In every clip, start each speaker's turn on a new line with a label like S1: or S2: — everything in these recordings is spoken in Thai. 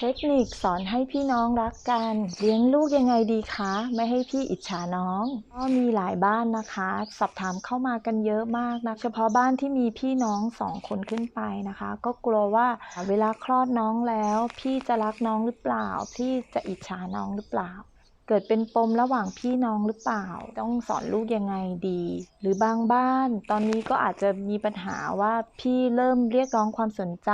S1: เทคนิคสอนให้พี่น้องรักกัน เลี้ยงลูกยังไงดีคะ ไม่ให้พี่อิจฉาน้อง ก็มีหลายบ้านนะคะ สอบถามเข้ามากันเยอะมากนะ เฉพาะบ้านที่มีพี่น้องสองคนขึ้นไปนะคะ ก็กลัวว่าเวลาคลอดน้องแล้ว พี่จะรักน้องหรือเปล่า พี่จะอิจฉาน้องหรือเปล่า เกิดเป็นปมระหว่างพี่น้องหรือเปล่า ต้องสอนลูกยังไงดี หรือบางบ้าน ตอนนี้ก็อาจจะมีปัญหาว่าพี่เริ่มเรียกร้องความสนใจ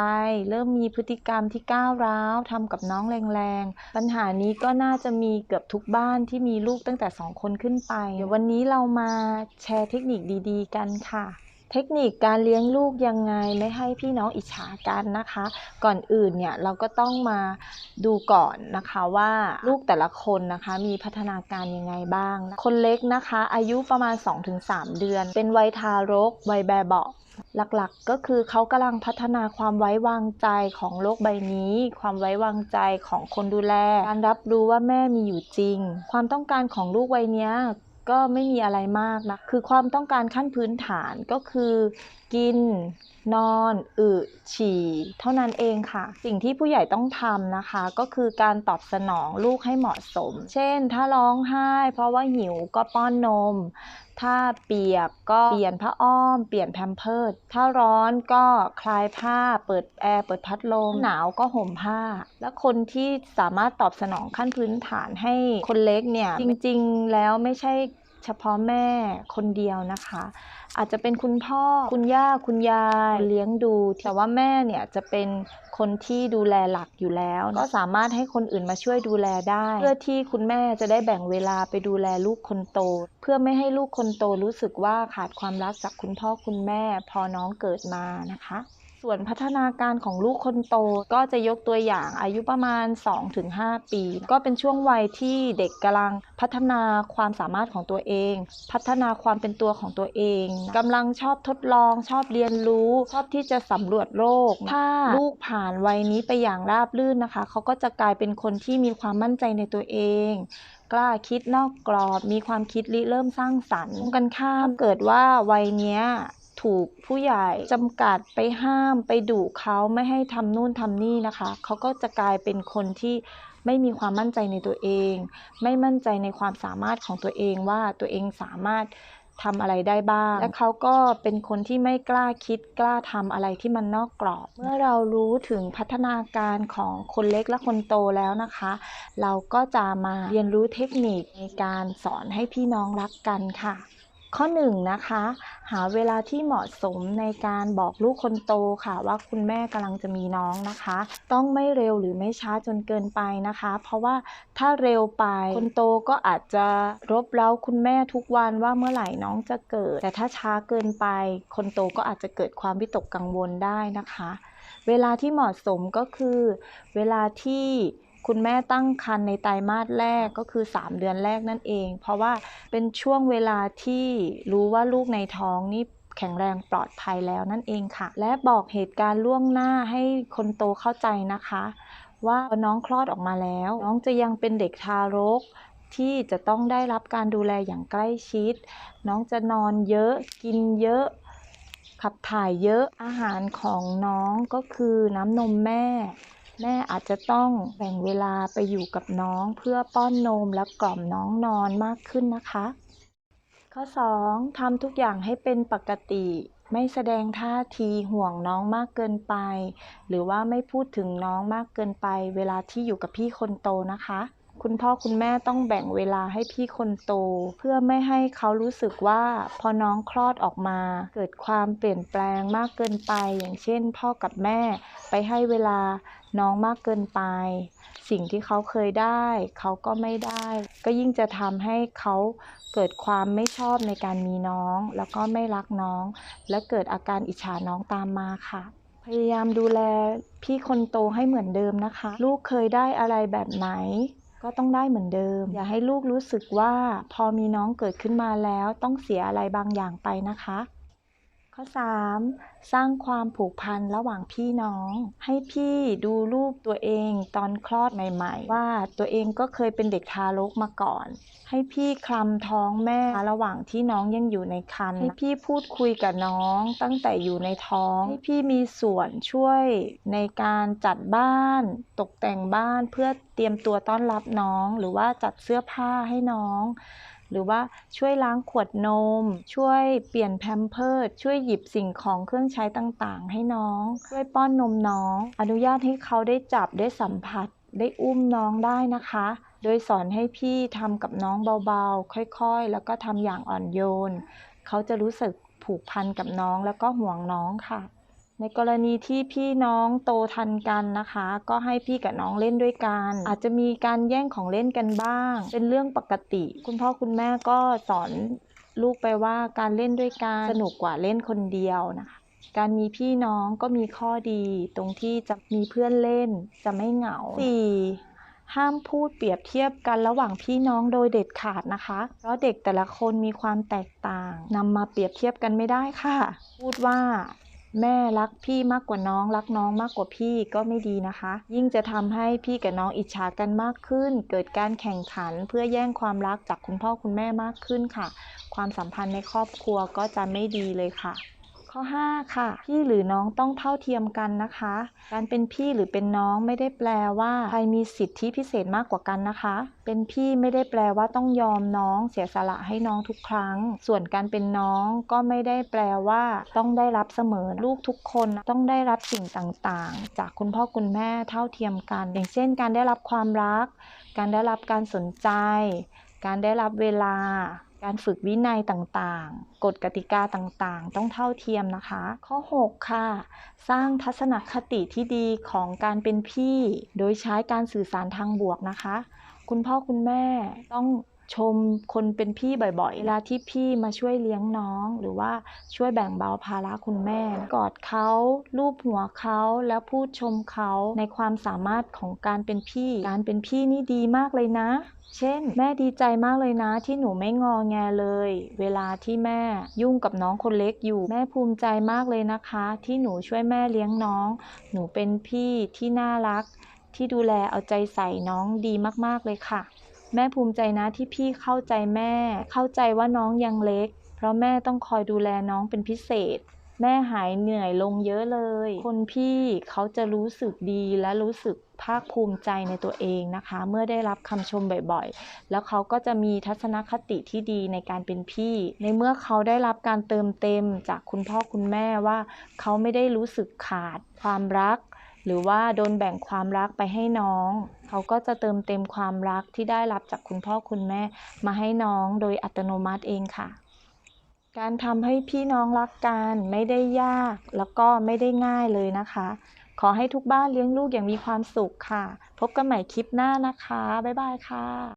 S1: เริ่มมีพฤติกรรมที่ก้าวร้าวทำกับน้องแรงๆ ปัญหานี้ก็น่าจะมีเกือบทุกบ้านที่มีลูกตั้งแต่สองคนขึ้นไป เดี๋ยววันนี้เรามาแชร์เทคนิคดี ๆ กันค่ะ เทคนิคการเลี้ยงลูกยังไงไม่ให้พี่น้องอิจฉากันนะคะ ก่อนอื่นเนี่ยเราก็ต้องมาดูก่อนนะคะว่าลูกแต่ละคนนะคะมีพัฒนาการยังไงบ้าง คนเล็กนะคะ อายุประมาณ 2-3 เดือน เป็นวัยทารกวัยแบบเบาหลักๆก็คือเขากำลังพัฒนาความไว้วางใจของโลกใบนี้ ความไว้วางใจของคนดูแล การรับรู้ว่าแม่มีอยู่จริง ความต้องการของลูกวัยเนี้ย ก็ไม่มีอะไรมากนะ คือความต้องการขั้นพื้นฐานก็คือ กิน นอน อึ ฉี่ เท่านั้นเองค่ะ สิ่งที่ผู้ใหญ่ต้องทำนะคะ ก็คือการตอบสนองลูกให้เหมาะสม เช่น ถ้าร้องไห้ เพราะว่าหิวก็ป้อนนม ถ้าเปียกก็เปลี่ยนผ้าอ้อม เปลี่ยนแพมเพิร์สถ้าร้อนก็คลายผ้า เปิดแอร์ เปิดพัดลม หนาวก็ห่มผ้า และคนที่สามารถตอบสนองขั้นพื้นฐานให้คนเล็กเนี่ย จริง ๆ แล้วไม่ใช่ เฉพาะแม่คนเดียวนะคะ อาจจะเป็นคุณพ่อคุณย่าคุณยายเลี้ยงดู แต่ว่าแม่เนี่ยจะเป็นคนที่ดูแลหลักอยู่แล้ว ก็สามารถให้คนอื่นมาช่วยดูแลได้ เพื่อที่คุณแม่จะได้แบ่งเวลาไปดูแลลูกคนโต เพื่อไม่ให้ลูกคนโตรู้สึกว่าขาดความรักจากคุณพ่อคุณแม่พอน้องเกิดมานะคะ ส่วนพัฒนาการของลูกคนโตก็จะยกตัวอย่างอายุประมาณ 2-5 ปี ก็เป็นช่วงวัยที่เด็กกำลังพัฒนาความสามารถของตัวเอง พัฒนาความเป็นตัวของตัวเองกำลังชอบทดลอง ชอบเรียนรู้ ชอบที่จะสำรวจโลกถ้าลูกผ่านวัยนี้ไปอย่างราบรื่นนะคะ เขาก็จะกลายเป็นคนที่มีความมั่นใจในตัวเองกล้าคิดนอกกรอบ มีความคิดริเริ่มสร้างสรรค์ตรงกันข้ามเกิดว่าวัยเนี้ย ถูกผู้ใหญ่จำกัดไปห้ามไปดุเขาไม่ให้ทำนู่นทำนี่นะคะ เขาก็จะกลายเป็นคนที่ไม่มีความมั่นใจในตัวเอง ไม่มั่นใจในความสามารถของตัวเองว่าตัวเองสามารถทำอะไรได้บ้าง และเขาก็เป็นคนที่ไม่กล้าคิดกล้าทำอะไรที่มันนอกกรอบ เมื่อเรารู้ถึงพัฒนาการของคนเล็กและคนโตแล้วนะคะ เราก็จะมาเรียนรู้เทคนิคในการสอนให้พี่น้องรักกันค่ะ ข้อหนึ่งนะคะ หาเวลาที่เหมาะสมในการบอกลูกคนโตค่ะ ว่าคุณแม่กำลังจะมีน้องนะคะ ต้องไม่เร็วหรือไม่ช้าจนเกินไปนะคะ เพราะว่าถ้าเร็วไปคนโตก็อาจจะรบเร้าคุณแม่ทุกวันว่าเมื่อไหร่น้องจะเกิด แต่ถ้าช้าเกินไป คนโตก็อาจจะเกิดความวิตกกังวลได้นะคะ เวลาที่เหมาะสมก็คือ เวลาที่ คุณแม่ตั้งครรภ์ในไตรมาสแรกก็คือ 3 เดือนแรกนั่นเอง เพราะว่าเป็นช่วงเวลาที่รู้ว่าลูกในท้องนี่แข็งแรงปลอดภัยแล้วนั่นเองค่ะ และบอกเหตุการณ์ล่วงหน้าให้คนโตเข้าใจนะคะ ว่าน้องคลอดออกมาแล้ว น้องจะยังเป็นเด็กทารกที่จะต้องได้รับการดูแลอย่างใกล้ชิด น้องจะนอนเยอะกินเยอะ ขับถ่ายเยอะอาหารของน้องก็คือน้ำนมแม่ แม่อาจจะต้องแบ่งเวลาไปอยู่กับน้องเพื่อป้อนนมและกล่อมน้องนอนมากขึ้นนะคะ ข้อ 2. ทำทุกอย่างให้เป็นปกติ ไม่แสดงท่าทีห่วงน้องมากเกินไป หรือว่าไม่พูดถึงน้องมากเกินไป เวลาที่อยู่กับพี่คนโตนะคะ คุณพ่อคุณแม่ต้องแบ่งเวลาให้พี่คนโต เพื่อไม่ให้เขารู้สึกว่าพอน้องคลอดออกมา เกิดความเปลี่ยนแปลงมากเกินไป อย่างเช่น พ่อกับแม่ไปให้เวลาน้องมากเกินไป สิ่งที่เขาเคยได้ เขาก็ไม่ได้ ก็ยิ่งจะทำให้เขาเกิดความไม่ชอบในการมีน้อง แล้วก็ไม่รักน้อง และเกิดอาการอิจฉาน้องตามมาค่ะพยายามดูแลพี่คนโตให้เหมือนเดิมนะคะ ลูกเคยได้อะไรแบบไหน ก็ต้องได้เหมือนเดิม อย่าให้ลูกรู้สึกว่าพอมีน้องเกิดขึ้นมาแล้วต้องเสียอะไรบางอย่างไปนะคะ ข้อ 3. สร้างความผูกพันระหว่างพี่น้อง ให้พี่ดูรูปตัวเองตอนคลอดใหม่ๆ ว่าตัวเองก็เคยเป็นเด็กทารกมาก่อน ให้พี่คลำท้องแม่ระหว่างที่น้องยังอยู่ในครรภ์ให้พี่พูดคุยกับน้องตั้งแต่อยู่ในท้อง ให้พี่มีส่วนช่วยในการจัดบ้าน ตกแต่งบ้านเพื่อเตรียมตัวต้อนรับน้อง หรือว่าจัดเสื้อผ้าให้น้อง หรือว่าช่วยล้างขวดนม ช่วยเปลี่ยนแพมเพิร์สช่วยหยิบสิ่งของเครื่องใช้ต่างๆ ให้น้อง ช่วยป้อนนมน้อง อนุญาตให้เขาได้จับได้สัมผัส ได้อุ้มน้องได้นะคะ โดยสอนให้พี่ทำกับน้องเบาๆ ค่อยๆ แล้วก็ทำอย่างอ่อนโยน เขาจะรู้สึกผูกพันกับน้องแล้วก็ห่วงน้องค่ะ ในกรณีที่พี่น้องโตทันกันนะคะ ก็ให้พี่กับน้องเล่นด้วยกัน อาจจะมีการแย่งของเล่นกันบ้าง เป็นเรื่องปกติ คุณพ่อคุณแม่ก็สอนลูกไปว่าการเล่นด้วยกันสนุกกว่าเล่นคนเดียวนะคะ การมีพี่น้องก็มีข้อดี ตรงที่จะมีเพื่อนเล่นจะไม่เหงา 4. ห้ามพูดเปรียบเทียบกันระหว่างพี่น้องโดยเด็ดขาดนะคะ เพราะเด็กแต่ละคนมีความแตกต่างนำมาเปรียบเทียบกันไม่ได้ค่ะ พูดว่า แม่รักพี่มากกว่าน้องรักน้องมากกว่าพี่ก็ไม่ดีนะคะ ยิ่งจะทำให้พี่กับน้องอิจฉากันมากขึ้น เกิดการแข่งขันเพื่อแย่งความรักจากคุณพ่อคุณแม่มากขึ้นค่ะ ความสัมพันธ์ในครอบครัวก็จะไม่ดีเลยค่ะ ข้อ 5 ค่ะ พี่หรือน้องต้องเท่าเทียมกันนะคะ การเป็นพี่หรือเป็นน้องไม่ได้แปลว่าใครมีสิทธิพิเศษมากกว่ากันนะคะ เป็นพี่ไม่ได้แปลว่าต้องยอมน้อง เสียสละให้น้องทุกครั้ง ส่วนการเป็นน้องก็ไม่ได้แปลว่า ต้องได้รับเสมอลูกทุกคนต้องได้รับสิ่งต่างๆ จากคุณพ่อคุณแม่เท่าเทียมกัน อย่างเช่น การได้รับความรัก การได้รับการสนใจ การได้รับเวลา การฝึกวินัยต่างๆ กฎกติกาต่างๆ ต้องเท่าเทียมนะคะ ข้อ 6 ค่ะ สร้างทัศนคติที่ดีของการเป็นพี่ โดยใช้การสื่อสารทางบวกนะคะ คุณพ่อคุณแม่ต้อง ชมคนเป็นพี่บ่อยๆเวลาที่พี่มาช่วยเลี้ยงน้อง หรือว่าช่วยแบ่งเบาภาระคุณแม่ กอดเขาลูบหัวเขาแล้วพูดชมเขาในความสามารถของการเป็นพี่ การเป็นพี่นี่ดีมากเลยนะ เช่น แม่ดีใจมากเลยนะ ที่หนูไม่งอแงเลย เวลาที่แม่ยุ่งกับน้องคนเล็กอยู่แม่ภูมิใจมากเลยนะคะ ที่หนูช่วยแม่เลี้ยงน้อง หนูเป็นพี่ที่น่ารัก ที่ดูแลเอาใจใส่น้องดีมากๆเลยค่ะ แม่ภูมิใจนะที่พี่เข้าใจแม่ เข้าใจว่าน้องยังเล็ก เพราะแม่ต้องคอยดูแลน้องเป็นพิเศษ แม่หายเหนื่อยลงเยอะเลย คนพี่เขาจะรู้สึกดีและรู้สึกภาคภูมิใจในตัวเองนะคะ เมื่อได้รับคำชมบ่อยๆ แล้วเขาก็จะมีทัศนคติที่ดีในการเป็นพี่ ในเมื่อเขาได้รับการเติมเต็มจากคุณพ่อคุณแม่ว่า เขาไม่ได้รู้สึกขาด ความรัก หรือว่าโดนแบ่งความรักไปให้น้อง เขาก็จะเติมเต็มความรักที่ได้รับจากคุณพ่อคุณแม่ มาให้น้องโดยอัตโนมัติเองค่ะ การทำให้พี่น้องรักกันไม่ได้ยากแล้วก็ไม่ได้ง่ายเลยนะคะ ขอให้ทุกบ้านเลี้ยงลูกอย่างมีความสุขค่ะ พบกันใหม่คลิปหน้านะคะ บ๊ายบายค่ะ